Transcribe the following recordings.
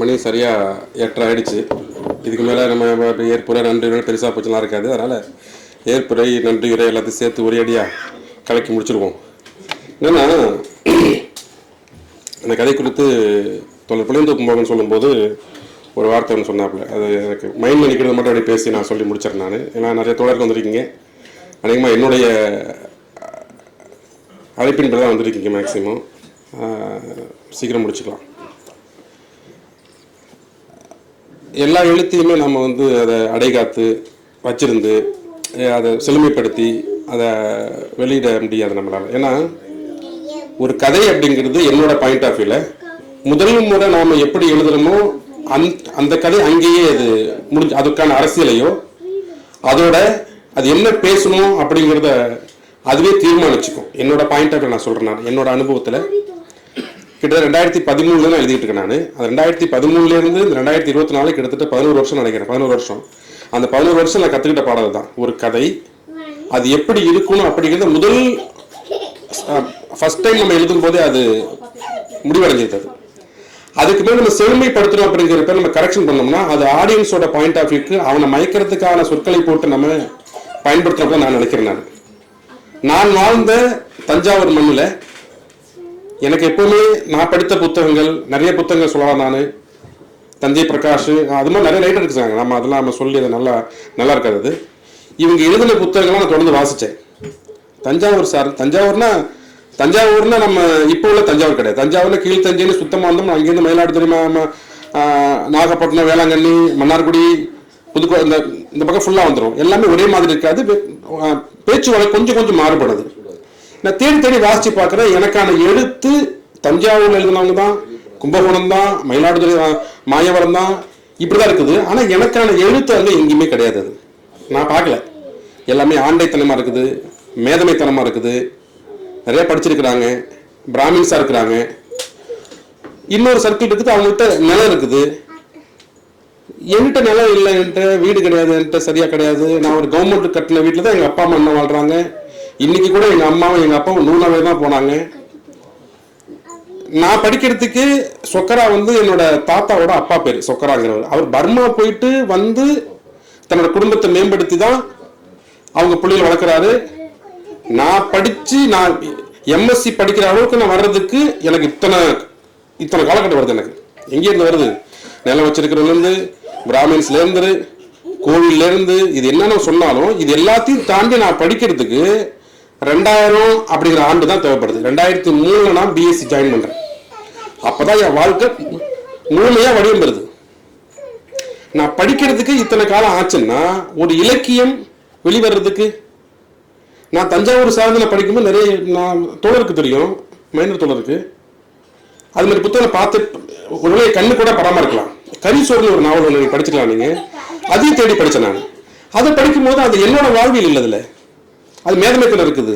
மணி சரியாக எட்டரை ஆயிடுச்சு. இதுக்கு மேலே நம்ம ஏற்புரை நன்றி உரை பெருசாக போச்சுலாம் இருக்காது. அதனால் ஏற்புரை நன்றி உரை எல்லாத்தையும் சேர்த்து ஒரே அடியாக கலக்கி முடிச்சிருவோம். என்னென்னா அந்த கதை குறித்து தொழில் புளியந்தோப்பு மோகன் சொல்லும்போது ஒரு வார்த்தை ஒன்று சொன்னாப்புல. அது எனக்கு மைண்ட் நிற்கிறது மட்டும் அப்படி பேசி நான் சொல்லி முடிச்சிடறேன் நான். ஏன்னா நிறைய தோழர்கள் வந்திருக்கீங்க. அநேகமாக என்னுடைய அழைப்பின்படி தான் வந்திருக்கீங்க மேக்ஸிமம் சீக்கிரம் முடிச்சுக்கலாம். எல்லா எழுத்தையுமே நம்ம வந்து அதை அடைகாத்து வச்சிருந்து அதை செழுமைப்படுத்தி அதை வெளியிட முடியாது நம்மளால். ஏன்னா ஒரு கதை அப்படிங்கிறது என்னோட பாயிண்ட் ஆஃப் வியூவில் முதல் முறை நாம் எப்படி எழுதுறோமோ அந் அந்த கதை அங்கேயே அது முடிஞ்சு அதுக்கான அரசியலையோ அதோட அது என்ன பேசணும் அப்படிங்கிறத அதுவே தீர்மானிச்சுக்கும். என்னோட பாயிண்ட் ஆஃப் நான் சொல்கிறேன் நான். என்னோட அனுபவத்தில் கிட்டத்தட்ட ரெண்டாயிரத்தி பதிமூணுல தான் எழுதிட்டு இருக்கேன் நான். அது ரெண்டாயிரத்தி பதிமூணுலேருந்து ரெண்டாயிரத்தி இருபத்தி நாலு கிட்டத்தட்ட பதினோரு வருஷம் நினைக்கிறேன். பதினோரு வருஷம். அந்த பதினோரு வருஷம் நான் கற்றுக்கிட்ட பாடல் தான். ஒரு கதை. அது எப்படி இருக்கணும் அப்படிங்கிறத முதல் ஃபர்ஸ்ட் டைம் நம்ம எழுதும் போதே அது முடிவடைஞ்சது. அது அதுக்கு மேலே நம்ம செழுமைப்படுத்தணும் அப்படிங்கிறப்ப நம்ம கரெக்ஷன் பண்ணோம்னா அது ஆடியன்ஸோட பாயிண்ட் ஆஃப் வியூக்கு அவனை மயக்கிறதுக்கான சொற்களை போட்டு நம்ம பயன்படுத்தணும் நான் நினைக்கிறேன் நான். நான் வாழ்ந்த தஞ்சாவூர் மண்ணில் எனக்கு எப்பவுமே நான் படித்த புத்தகங்கள் நிறைய புத்தகங்கள் சொல்லலாம் நான். தஞ்சை பிரகாஷ் அது மாதிரி நிறைய ரைட்டர் இருக்காங்க. நம்ம அதெல்லாம் நம்ம சொல்லி அது நல்லா நல்லா இருக்காது அது. இவங்க எழுதின புத்தகங்கள்லாம் நான் தொடர்ந்து வாசித்தேன் தஞ்சாவூர் சார் தஞ்சாவூர்னா தஞ்சாவூர்னா நம்ம இப்போ உள்ள தஞ்சாவூர் கிடையாது. தஞ்சாவூர்ல கீழ் தஞ்சைன்னு சுத்தமாக இருந்தோம் அங்கேருந்து மயிலாடுதுறை நம்ம நாகப்பட்டினம் வேளாங்கண்ணி மன்னார்குடி புதுக்கோ இந்த இந்த பக்கம் ஃபுல்லாக வந்துடும் எல்லாமே ஒரே மாதிரி இருக்காது. பேச்சு வழக்கு கொஞ்சம் கொஞ்சம் மாறுபடுது. நான் தேடி தேடி வாசிச்சு பார்க்குறேன். எனக்கான எழுத்து தஞ்சாவூர்ல எழுதினவங்க தான். கும்பகோணம் தான் மயிலாடுதுறை மாயவரம் தான். இப்படி தான் இருக்குது. ஆனால் எனக்கான எழுத்து அங்கே எங்கேயுமே கிடையாது அது. நான் பார்க்கல. எல்லாமே ஆண்டைத்தனமாக இருக்குது. மேதமைத்தனமாக இருக்குது. நிறைய படிச்சிருக்கிறாங்க. பிராமின்ஸாக இருக்கிறாங்க. இன்னொரு சர்க்கிள் இருக்குது. அவங்ககிட்ட நிலம் இருக்குது. என்கிட்ட நிலம் இல்லை என்கிட்ட வீடு கிடையாது என்கிட்ட சரியா கிடையாது. நான் ஒரு கவர்மெண்ட் கட்டின வீட்டில் தான் எங்கள் அப்பா அம்மா என்ன வாழ்றாங்க. இன்னைக்கு கூட எங்கள் அம்மாவும் எங்கள் அப்பாவும் நூலாவே தான் போனாங்க. நான் படிக்கிறதுக்கு சொக்கரா வந்து என்னோட தாத்தாவோட அப்பா பேர் சொக்கராங்கிறவர். அவர் பர்மா போயிட்டு வந்து தன்னோட குடும்பத்தை மேம்படுத்தி தான் அவங்க பிள்ளைகள் வளர்க்குறாரு. நான் படிச்சு நான் எம்எஸ்சி படிக்கிற அளவுக்கு நான் வர்றதுக்கு எனக்கு இத்தனை இத்தனை காலகட்டம் வருது எனக்கு. எங்கேருந்து வருது? நிலம் வச்சிருக்கிறதுலேருந்து பிராமின்ஸ்லேருந்து கோவில்லேருந்து இது என்னென்ன சொன்னாலும் இது எல்லாத்தையும் தாண்டி நான் படிக்கிறதுக்கு ரெண்டாயிரம் அப்படிங்கிற ஆண்டு தான் தேவைப்படுது. ரெண்டாயிரத்தி மூணில் நான் பிஎஸ்சி ஜாயின் பண்ணுறேன் அப்பதான் என் வாழ்க்கை முழுமையாக வடிவம் பெறுது. நான் படிக்கிறதுக்கு இத்தனை காலம் ஆச்சுன்னா ஒரு இலக்கியம் வெளிவர்றதுக்கு நான் தஞ்சாவூர் சார்ந்தில் படிக்கும்போது நிறைய நான் தோழருக்கு தெரியும் மைனர் தோழருக்கு. அது மாதிரி புத்தகம் பார்த்து உடனே கண்ணு கூட படாம இருக்கலாம். கரிசோர்னு ஒரு நாவல் ஒன்று படிச்சுக்கலாம் நீங்கள் அதையும் தேடி படித்தேன் நான். அதை படிக்கும்போது அது என்னோட வாழ்வியல் இல்லை அதில் அது மேதமைத்தில் இருக்குது.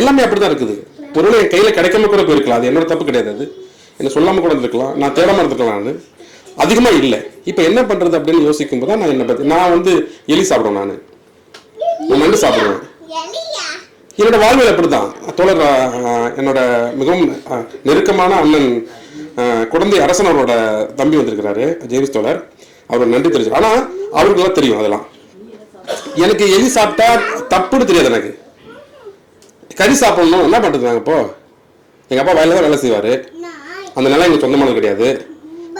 எல்லாமே அப்படிதான் இருக்குது. பொருளை என் கையில கிடைக்காம கூட போயிருக்கலாம். அது என்னோட தப்பு கிடையாது அது. என்ன சொல்லாம கூட இருந்திருக்கலாம். நான் தேடாமல் இருந்திருக்கலாம் நான். அதிகமா இல்லை. இப்போ என்ன பண்றது அப்படின்னு யோசிக்கும் போது நான் என்ன பத்தி நான் வந்து எலி சாப்பிடுவேன் நான். நான் நண்டு சாப்பிடுவேன். என்னோட வாழ்வியல் அப்படிதான் தோழர் என்னோட மிகவும் நெருக்கமான அண்ணன் குழந்தை அரசன் அவரோட தம்பி வந்திருக்கிறாரு ஜேவிஸ் தோழர். அவரோட நன்றி தெரிஞ்சு ஆனா அவருக்கு எல்லாம் தெரியும் அதெல்லாம். எனக்கு எலி சாப்பிட்டா தப்புன்னு தெரியாது எனக்கு. கறி சாப்பிடணும் என்ன பண்ணுறது நாங்கள் இப்போது எங்கள் அப்பா வயலில் தான் வேலை செய்வார். அந்த நிலம் எங்களுக்கு சொந்தமானது கிடையாது.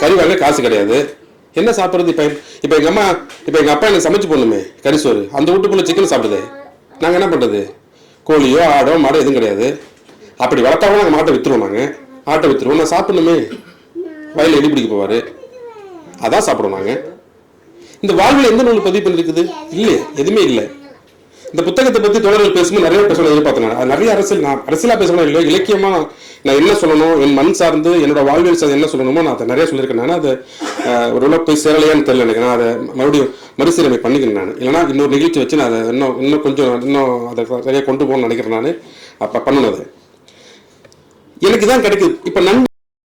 கறி வாங்க காசு கிடையாது. என்ன சாப்பிட்றது இப்போ? இப்போ எங்கள் அம்மா இப்போ எங்கள் அப்பா எனக்கு சமைச்சு போடணுமே கறி சோறு. அந்த வீட்டுக்குள்ளே சிக்கன் சாப்பிடுது. நாங்கள் என்ன பண்ணுறது கோழியோ ஆடோ மாடோ எதுவும் கிடையாது. அப்படி வளர்த்தாவும் நாங்கள் மாட்டை விற்றுருவோம் நாங்கள் ஆட்டை விற்றுருவோம் நான் சாப்பிடணுமே. வயலில் எலி பிடிக்க போவார். அதான் சாப்பிடுவோம் நாங்கள் இந்த வாழ்வில் எந்த நூல் பதிவு பண்ணிருக்குது? இல்லையே. எதுவுமே இல்லை. இந்த புத்தகத்தை பத்தி தொடர்கள் பேசும்போது நிறைய பேசணும் எதிர்பார்த்தேன் நான். அது நிறைய அரசியல் நான் அரசியலா பேசணும் இல்லை இலக்கியமா நான் என்ன சொல்லணும் என் மண் சார்ந்து என்னோட வாழ்வியல் சார்ந்து என்ன சொல்லணுமோ நான் அதை நிறைய சொல்லியிருக்கேன். நான் அதை ஒரு உள்ள போய் சேரலையான்னு தெரியல எனக்கு. நான் அதை மறுபடியும் மறுசீரமை பண்ணிக்கிறேன் நான். இல்லைன்னா இன்னொரு நிகழ்ச்சி வச்சு நான் அதை இன்னும் இன்னும் கொஞ்சம் இன்னும் அதை சரியாக கொண்டு போகணும்னு நினைக்கிறேன் நான். அப்போ பண்ணணும் அது. எனக்கு தான் கிடைக்குது. இப்போ நன்றி